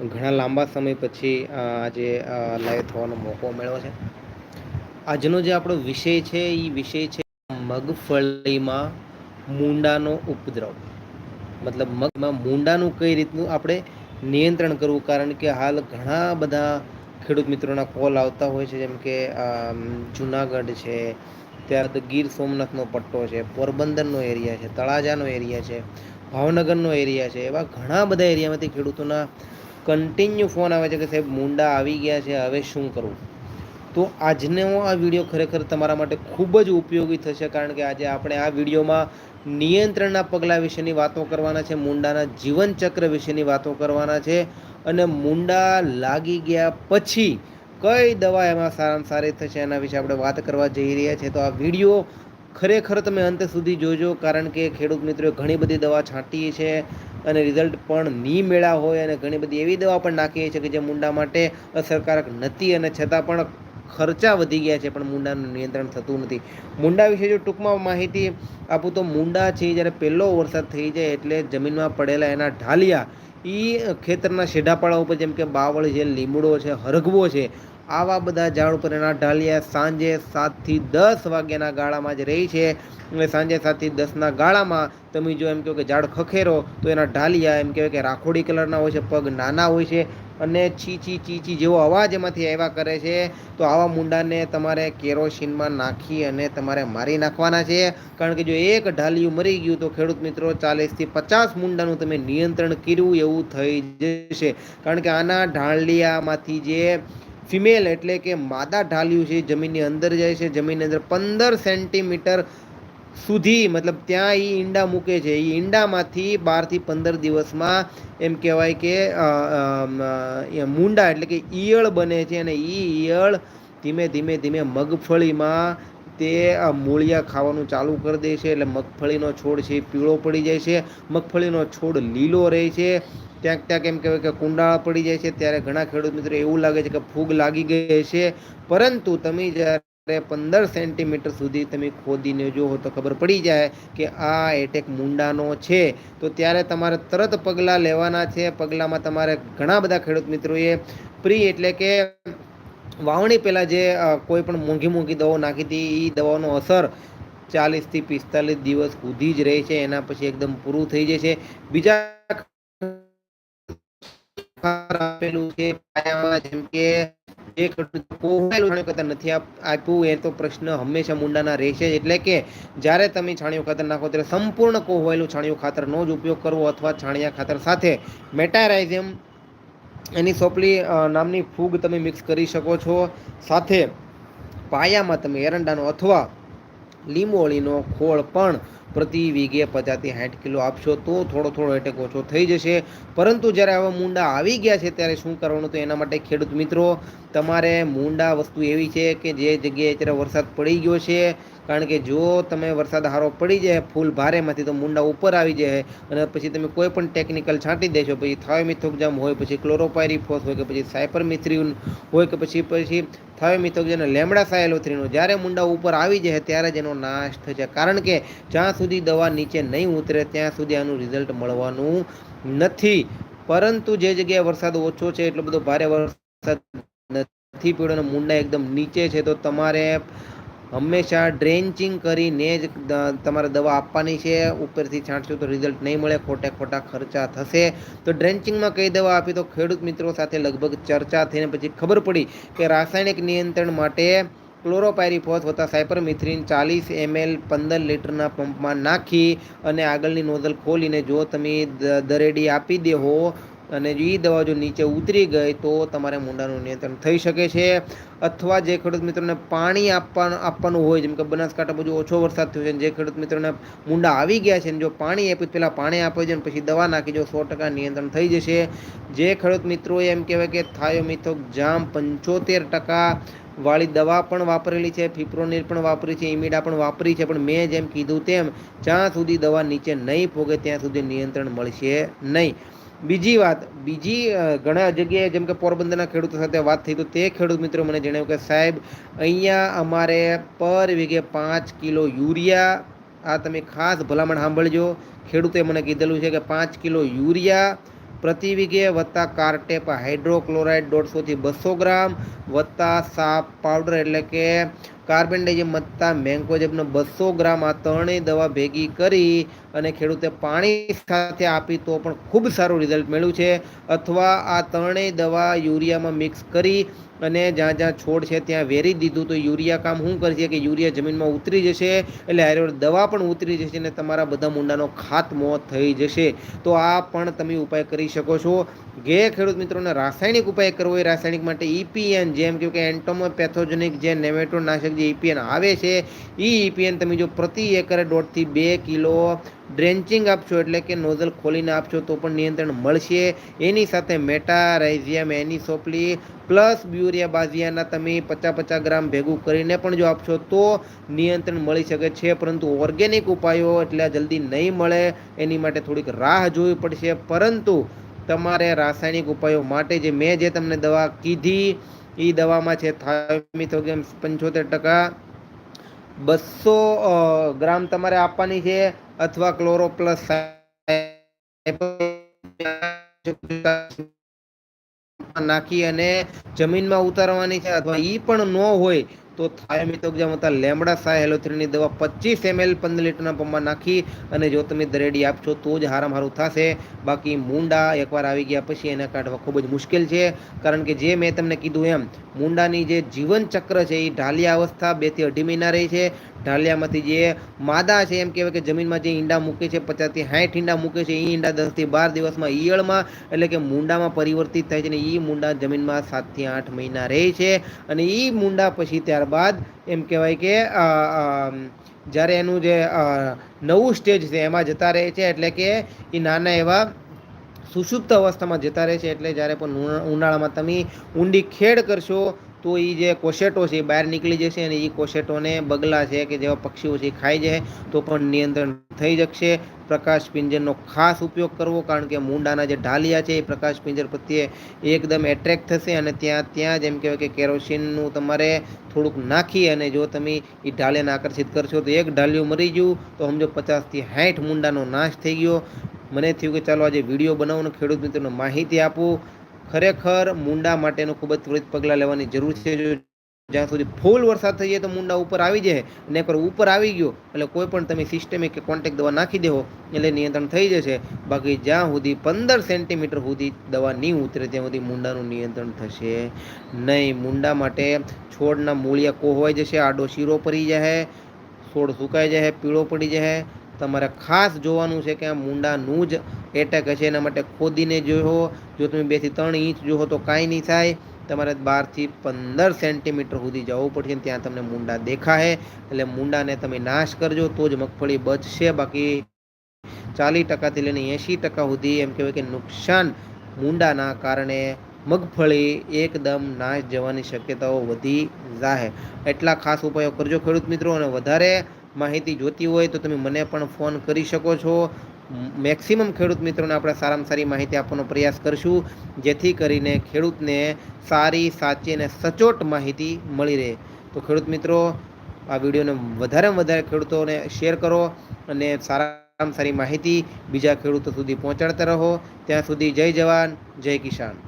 ઘણા લાંબા સમય પછી આજે લાઈવ થવાનો મોકો મળ્યો છે. આજનો જે આપણો વિષય છે એ વિષય છે મગફળીમાં મૂંડાનો ઉપદ્રવ. મતલબ મગમાં મૂંડાનું કઈ રીતનું આપણે નિયંત્રણ કરવું? કારણ કે હાલ ઘણા બધા ખેડૂત મિત્રોના કોલ આવતા હોય છે, જેમ કે જુનાગઢ છે ત્યારબાદ ગીર સોમનાથનો પટ્ટો છે, પોરબંદરનો એરિયા છે, તળાજાનો એરિયા છે, ભાવનગરનો એરિયા છે, એવા ઘણા બધા એરિયામાંથી ખેડૂતોના કન્ટિન્યુ ફોન આવે છે કે સાહેબ, મુંડા આવી ગયા છે, હવે શું કરવું તો આજનો આ વીડિયો ખરેખર તમારા માટે ખૂબ જ ઉપયોગી થશે, કારણ કે આજે આપણે આ વિડીયોમાં નિયંત્રણના પગલાં વિશેની વાતો કરવાના છે, મુંડાના જીવનચક્ર વિશેની વાતો કરવાના છે, અને મુંડા લાગી ગયા પછી કઈ દવા એમાં સારામાં સારી થશે એના વિશે આપણે વાત કરવા જઈ રહ્યા છીએ તો આ વીડિયો ખરેખર તમે અંત સુધી જોજો, કારણ કે ખેડૂત મિત્રોએ ઘણી બધી દવા છાંટી છે અને રિઝલ્ટ પણ નહીં મેળા હોય અને ઘણી બધી એવી દવા પણ નાખીએ છીએ કે જે મુંડા માટે અસરકારક નથી અને છતાં પણ ખર્ચા વધી ગયા છે, પણ મુંડાનું નિયંત્રણ થતું નથી. મુંડા વિશે જો ટૂંકમાં માહિતી આપું તો મુંડા છે જ્યારે પહેલો વરસાદ થઈ જાય એટલે જમીનમાં પડેલા એના ઢાલિયા એ ખેતરના શેઢાપાળા ઉપર જેમ કે બાવળ છે, લીમડો છે, હરગવો છે આવા બધા ઝાડ ઉપર એના ઢાલિયા સાંજે સાતથી દસ વાગ્યાના ગાળામાં જ રહી છે. અને સાંજે સાતથી દસના ગાળામાં તમે જો એમ કહો કે ઝાડ ખખેરો, તો એના ઢાલિયા એમ કહેવાય કે રાખોડી કલરના હોય છે, પગ નાના હોય છે અને ચીચી ચીચી જેવો અવાજ એમાંથી આવ્યા કરે છે. તો આવા મુંડાને તમારે કેરોસીનમાં નાખી અને તમારે મારી નાખવાના છે. કારણ કે જો એક ઢાલિયું મરી ગયું, તો ખેડૂત મિત્રો ચાલીસથી પચાસ મુંડાનું તમે નિયંત્રણ કર્યું એવું થઈ જશે. કારણ કે આના ઢાંડિયામાંથી જે ફિમેલ એટલે કે માદા ઢાલ્યું છે જમીનની અંદર જાય છે, જમીનની અંદર પંદર સેન્ટીમીટર સુધી, મતલબ ત્યાં એ ઈંડા મૂકે છે. એ ઈંડામાંથી બારથી પંદર દિવસમાં એમ કહેવાય કે મૂંડા એટલે કે ઈયળ બને છે અને એ ઈયળ ધીમે ધીમે ધીમે મગફળીમાં તે મૂળિયા ખાવાનું ચાલુ કરી દે છે. એટલે મગફળીનો છોડ છે પીળો પડી જાય છે. મગફળીનો છોડ લીલો રહે છે. ક્યાંક ક્યાંક એમ કહેવાય કે કુંડાળા પડી જાય છે, ત્યારે ઘણા ખેડૂત મિત્રો એવું લાગે છે કે ફૂગ લાગી ગઈ છે. પરંતુ તમે જ્યારે પંદર સેન્ટીમીટર સુધી તમે ખોદીને જુઓ તો ખબર પડી જાય કે આ એટેક મુંડાનો છે. તો ત્યારે તમારે તરત પગલાં લેવાના છે. પગલાંમાં તમારે ઘણા બધા ખેડૂત મિત્રોએ પ્રી એટલે કે વાવણી પહેલાં જે કોઈ પણ મોંઘી મોંઘી દવાઓ નાખી હતી એ દવાનો અસર ચાલીસથી પિસ્તાલીસ દિવસ સુધી જ રહે છે. એના પછી એકદમ પૂરું થઈ જાય છે બીજા આપેલું છે પાયામાં જેમ કે જે કોહવાયેલું ખાતર નથી આપ્યું, એ તો પ્રશ્ન હંમેશા મુંડાના રહેશે એટલે કે જ્યારે તમે છાણિયું ખાતર નાખો ત્યારે સંપૂર્ણ કોહવાયેલું છાણિયું ખાતરનો જ ઉપયોગ કરવો અથવા છાણિયા ખાતર સાથે મેટારાઇઝમ એની સોપલી નામની ફૂગ તમે મિક્સ કરી શકો છો. સાથે પાયામાં તમે એરંડાનો અથવા લીંબોળીનો ખોળ પણ પ્રતિ વીઘે પચાસથી સાઠ કિલો આપશો તો થોડો થોડો એટેક ઓછો થઈ જશે. પરંતુ જ્યારે આવા મૂંડા આવી ગયા છે, ત્યારે શું કરવાનું? તો એના માટે ખેડૂત મિત્રો, તમારે મૂંડા વસ્તુ એવી છે કે જે જગ્યાએ અત્યારે વરસાદ પડી ગયો છે, કારણ કે જો તમે વરસાદ હારો પડી જાય, ફૂલ ભારેમાંથી તો મૂંડા ઉપર આવી જાય અને પછી તમે કોઈ પણ ટેકનિકલ છાંટી દેશો, પછી થાયોમિથોક્જામ હોય, પછી ક્લોરોપાયરીફોસ હોય કે પછી સાયપરમિથ્રિન હોય કે પછી પછી થાયોમિથોક્જામ લેમડા સાયલોથ્રીનો, જ્યારે મૂંડા ઉપર આવી જાય, ત્યારે જ એનો નાશ થશે. કારણ કે જ્યાં સુધી દવા નીચે નહીં ઉતરે, ત્યાં સુધી આનું રિઝલ્ટ મળવાનું નથી. પરંતુ જે જગ્યાએ વરસાદ ઓછો છે, એટલો બધો ભારે વરસાદ નથી પીડ્યો અને મુંડા એકદમ નીચે છે, તો તમારે હંમેશા ડ્રેન્ચિંગ કરીને જ તમારે દવા આપવાની છે. ઉપરથી છાંટશો તો રિઝલ્ટ નહીં મળે, ખોટે ખોટા ખર્ચા થશે. તો ડ્રેન્ચિંગમાં કઈ દવા આપી તો ખેડૂત મિત્રો સાથે લગભગ ચર્ચા થઈને પછી ખબર પડી કે રાસાયણિક નિયંત્રણ માટે ક્લોરોપાયરીફોસ વત્તા સાયપરમિથ્રિન ચાલીસ એમએલ પંદર લીટરના પંપમાં નાખી અને આગળની નોઝલ ખોલીને જો તમે દરેડી આપી દેહો અને અને એ દવા જો નીચે ઉતરી ગઈ તો તમારે મૂંડાનું નિયંત્રણ થઈ શકે છે. અથવા જે ખેડૂત મિત્રોને પાણી આપવાનું આપવાનું હોય, જેમ કે બનાસકાંઠા બધું ઓછો વરસાદ થયો છે જે ખેડૂત મિત્રોને મૂંડા આવી ગયા છે જો પાણી આપ્યું પહેલાં પાણી આપે છે પછી દવા નાખી જો સો ટકા નિયંત્રણ થઈ જશે. જે ખેડૂત મિત્રોએ એમ કહેવાય કે થાયોમિથોક જામ પંચોતેર ટકા વાળી દવા પણ વાપરેલી છે ફિપ્રોનિર પણ વાપરી છે, ઇમિડા પણ વાપરી છે, પણ મેં જેમ કીધું તેમ જ્યાં સુધી દવા નીચે નહીં પોગે ત્યાં સુધી નિયંત્રણ મળશે નહીં. બીજી વાત, બીજી ઘણા જગ્યાએ જેમ કે પોરબંદરના ખેડૂતો સાથે વાત થઈ તો તે ખેડૂત મિત્રો મને જણાવ્યું કે સાહેબ, અહીંયા અમારે પર વીઘે પાંચ કિલો યુરિયા, આ તમે ખાસ ભલામણ સાંભળજો. ખેડૂતે મને કીધેલું છે કે પાંચ કિલો યુરિયા પ્રતિ વીઘે વત્તા કાર્ટેપ હાઇડ્રોક્લોરાઇડ દોઢસોથી બસો ગ્રામ, વત્તા સાપ પાવડર એટલે કે કાર્બન ડાઇજેમ વત્તા મેન્કોજેબનો બસો ગ્રામ આ ત્રણેય દવા ભેગી કરી અને ખેડૂતે પાણી સાથે આપી તો પણ ખૂબ સારું રિઝલ્ટ મળ્યું છે. અથવા આ ત્રણેય દવા યુરિયામાં મિક્સ કરી અને જ્યાં જ્યાં છોડ છે ત્યાં વેરી દીધું. તો યુરિયા કામ શું કરશે કે યુરિયા જમીનમાં ઉતરી જશે, એટલે આયુર્વેદ દવા પણ ઉતરી જશે અને તમારા બધા મુંડાનો ખાતમો થઈ જશે. તો આ પણ તમે ઉપાય કરી શકો છો. જે ખેડૂત મિત્રોને રાસાયણિક ઉપાય કરવો હોય, રાસાયણિક માટે ઈપીએન જેમ કે એન્ટોમો પેથોજેનિક જે નેમેટોનાશક જે ઈપીએન આવે છે એ ઈપીએન તમે જો પ્રતિ એકરે દોઢથી બે કિલો ડ્રેન્ચિંગ આપશો એટલે કે નોઝલ ખોલીને આપશો તો પણ નિયંત્રણ મળશે. એની સાથે મેટા રાઇઝિયમ એની સોપલી પ્લસ બ્યુરિયા બાઝિયાના તમે પચાસ પચાસ ગ્રામ ભેગું કરીને પણ જો આપશો તો નિયંત્રણ મળી શકે છે. પરંતુ ઓર્ગેનિક ઉપાયો એટલે જલ્દી નહીં મળે. એની માટે થોડીક રાહ જોવી પડશે. પરંતુ તમારે રાસાયણિક ઉપાયો માટે જે મેં જે તમને દવા કીધી એ દવામાં છે થાઇમિથોગેમ પંચોતેર ટકા બસો ગ્રામ તમારે આપવાની છે અથવા ક્લોરો પ્લસ નાખી અને જમીનમાં ઉતારવાની છે અથવા એ પણ ન હોય તો થાયોમિથોક્ઝામ હતા. લેમડા સાય હેલોથ્રીની દવા પચીસ એમએલ પંદર લીટરના પંપમાં નાખી અને જો તમે દરેડી આપશો તો જ હારામ હારું થશે. બાકી મૂંડા એકવાર આવી ગયા પછી એને કાઢવા ખૂબ જ મુશ્કેલ છે. કારણ કે જે મેં તમને કીધું એમ, મૂંડાની જે જીવનચક્ર છે એ ઢાલિયા અવસ્થા બેથી અઢી મહિના રહી છે. ઢાલિયામાંથી જે માદા છે, એમ કહેવાય કે જમીનમાં જે ઈંડા મૂકે છે, પચાસથી સાઠ ઈંડા મૂકે છે એ ઈંડા દસથી બાર દિવસમાં ઈયળમાં, એટલે કે મૂંડામાં પરિવર્તિત થાય છે અને એ મૂંડા જમીનમાં સાતથી આઠ મહિના રહે છે. અને એ મૂંડા પછી ત્યારબાદ, એમ કહેવાય કે જ્યારે એનું જે નવું સ્ટેજ છે, એમાં જતા રહે છે, એટલે કે એ નાના એવા સુષુપ્ત અવસ્થામાં જતા રહે છે, એટલે જ્યારે પણ ઉનાળામાં તમે ઊંડી ખેડ કરશો તો એ જે કોશેટો છે એ બહાર નીકળી જશે અને એ કોશેટોને બગલા છે કે જેવા પક્ષીઓ છે ખાઈ જાય, તો પણ નિયંત્રણ થઈ જશે. પ્રકાશ પિંજરનો ખાસ ઉપયોગ કરવો, કારણ કે મૂંડાના જે ઢાલિયા છે એ પ્રકાશ પિંજર પ્રત્યે એકદમ એટ્રેક્ટ થશે અને ત્યાં ત્યાં જેમ કહેવાય કે કેરોસીનનું તમારે થોડુંક નાખી અને જો તમે એ ઢાલિયાને આકર્ષિત કરશો, તો એક ઢાલિયું મરી ગયું, તો સમજો પચાસથી સાઠ મૂંડાનો નાશ થઈ ગયો. મને થયું કે ચાલો આજે વીડિયો બનાવું ખેડૂત મિત્રોને માહિતી આપું. ખરેખર મુંડા માટેનું ખૂબ જ ત્વરિત પગલાં લેવાની જરૂર છે. જો જ્યાં સુધી ફૂલ વરસાદ થઈ જાય તો મુંડા ઉપર આવી જાય અને એકવાર ઉપર આવી ગયો, એટલે કોઈ પણ તમે સિસ્ટમિક કે કોન્ટેક્ટ દવા નાખી દેવો એટલે નિયંત્રણ થઈ જશે. બાકી જ્યાં સુધી પંદર સેન્ટીમીટર સુધી દવા નહીં ઉતરે, ત્યાં સુધી મુંડાનું નિયંત્રણ થશે નહીં. મુંડા માટે છોડના મૂળિયા કોહવાઈ જશે, આડો શીરો પડી જાય છોડ સુકાઈ જાય પીળો પડી જાય તમારે ખાસ જોવાનું છે કે આ મૂંડાનું જ એટેક હશે. એના માટે ખોદીને જોયો જો તમે બેથી ત્રણ ઇંચ જોવો તો કાંઈ નહીં થાય. તમારે બારથી પંદર સેન્ટીમીટર સુધી જવું પડશે ત્યાં તમને મૂંડા દેખાય એટલે મૂંડાને તમે નાશ કરજો, તો જ મગફળી બચશે. બાકી ચાલીસ ટકાથી લઈને એંશી ટકા સુધી એમ કહેવાય કે નુકસાન મુંડાના કારણે મગફળી એકદમ નાશ જવાની શક્યતાઓ વધી જાહે. એટલા ખાસ ઉપાયો કરજો ખેડૂત મિત્રો, અને વધારે માહિતી જોતી હોય તો તમે મને પણ ફોન કરી શકો છો. મેક્સિમમ ખેડૂત મિત્રોને આપણે સારામાં સારી માહિતી આપવાનો પ્રયાસ કરશું, જેથી કરીને ખેડૂતને સારી, સાચી અને સચોટ માહિતી મળી રહે. તો ખેડૂત મિત્રો, આ વિડીયોને વધારેમાં વધારે ખેડૂતોને શેર કરો અને સારામાં સારી માહિતી બીજા ખેડૂતો સુધી પહોંચાડતા રહો. ત્યાં સુધી જય જવાન, જય કિસાન.